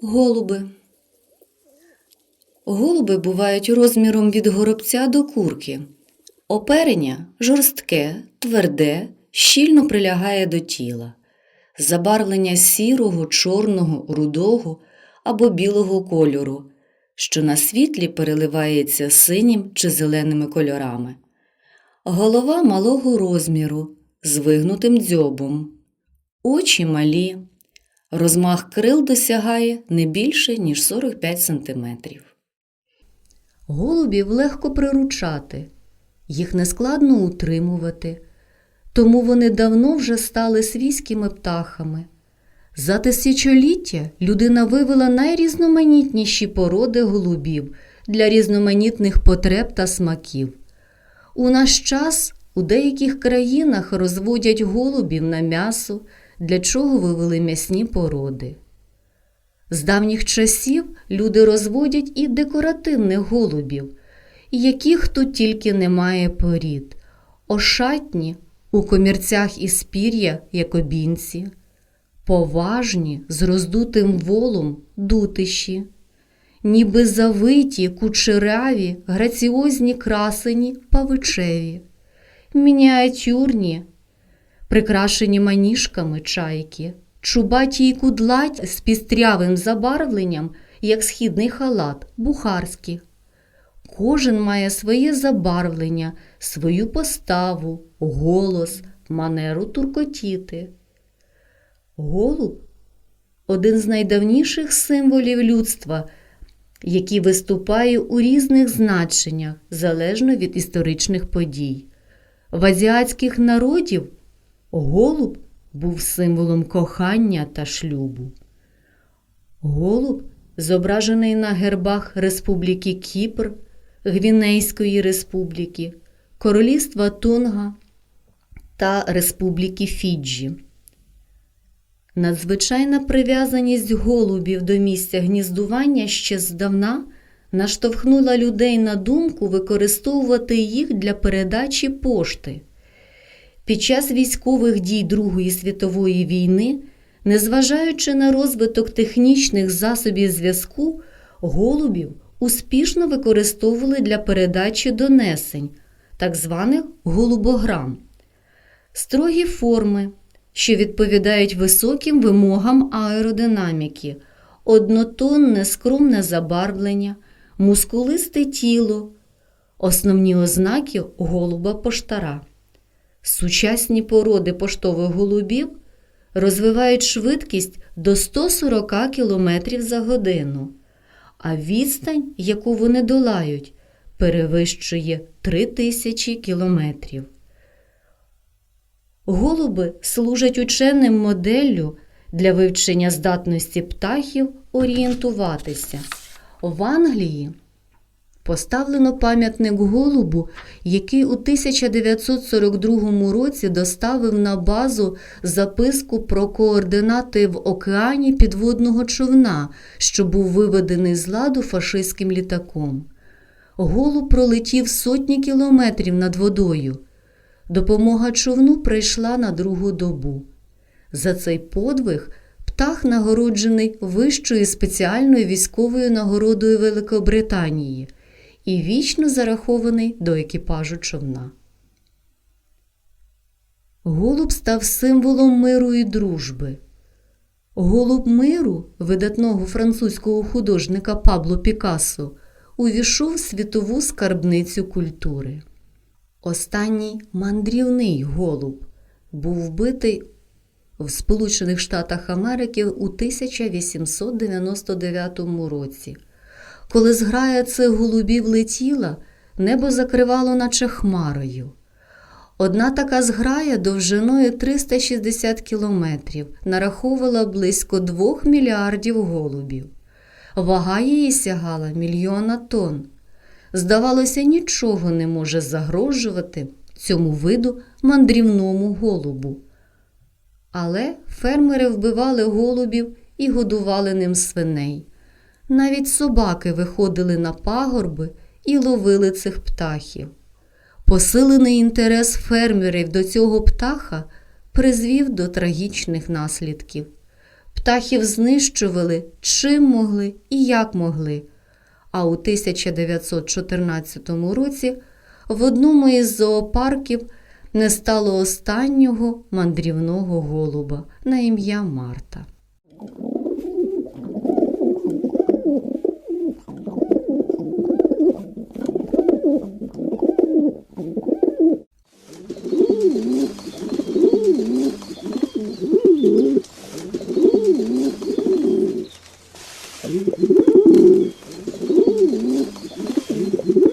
Голуби. Голуби бувають розміром від горобця до курки. Оперення жорстке, тверде, щільно прилягає до тіла. Забарвлення сірого, чорного, рудого або білого кольору, що на світлі переливається синім чи зеленими кольорами. Голова малого розміру з вигнутим дзьобом. Очі малі. Розмах крил досягає не більше, ніж 45 см. Голубів легко приручати, їх нескладно утримувати, тому вони давно вже стали свійськими птахами. За тисячоліття людина вивела найрізноманітніші породи голубів для різноманітних потреб та смаків. У наш час у деяких країнах розводять голубів на м'ясо, для чого вивели м'ясні породи. З давніх часів люди розводять і декоративних голубів, яких тут тільки немає порід, ошатні у комірцях із пір'я, як обінці, поважні з роздутим волом дутиші, ніби завиті, кучеряві, граціозні красені павичеві, мініатюрні, прикрашені маніжками чайки, чубаті й кудлать з пістрявим забарвленням, як східний халат, бухарські. Кожен має своє забарвлення, свою поставу, голос, манеру туркотіти. Голуб один з найдавніших символів людства, який виступає у різних значеннях залежно від історичних подій. В азіатських народів голуб був символом кохання та шлюбу. Голуб зображений на гербах Республіки Кіпр, Гвінейської Республіки, Королівства Тонга та Республіки Фіджі. Надзвичайна прив'язаність голубів до місця гніздування ще здавна наштовхнула людей на думку використовувати їх для передачі пошти. Під час військових дій Другої світової війни, незважаючи на розвиток технічних засобів зв'язку, голубів успішно використовували для передачі донесень, так званих голубограм. Строгі форми, що відповідають високим вимогам аеродинаміки, однотонне скромне забарвлення, мускулисте тіло, основні ознаки голуба поштара. Сучасні породи поштових голубів розвивають швидкість до 140 км за годину, а відстань, яку вони долають, перевищує 3000 кілометрів. Голуби служать ученим моделлю для вивчення здатності птахів орієнтуватися. В Англії поставлено пам'ятник голубу, який у 1942 році доставив на базу записку про координати в океані підводного човна, що був виведений з ладу фашистським літаком. Голуб пролетів сотні кілометрів над водою. Допомога човну прийшла на другу добу. За цей подвиг птах нагороджений вищою спеціальною військовою нагородою Великобританії і вічно зарахований до екіпажу човна. Голуб став символом миру і дружби. Голуб миру видатного французького художника Пабло Пікассо увійшов в світову скарбницю культури. Останній мандрівний голуб був вбитий в Сполучених Штатах Америки у 1899 році. Коли зграя цих голубів летіла, небо закривало наче хмарою. Одна така зграя довжиною 360 кілометрів нараховувала близько 2 мільярдів голубів. Вага її сягала мільйона тонн. Здавалося, нічого не може загрожувати цьому виду мандрівному голубу. Але фермери вбивали голубів і годували ним свиней. Навіть собаки виходили на пагорби і ловили цих птахів. Посилений інтерес фермерів до цього птаха призвів до трагічних наслідків. Птахів знищували чим могли і як могли. А у 1914 році в одному із зоопарків не стало останнього мандрівного голуба на ім'я Марта. Thank you.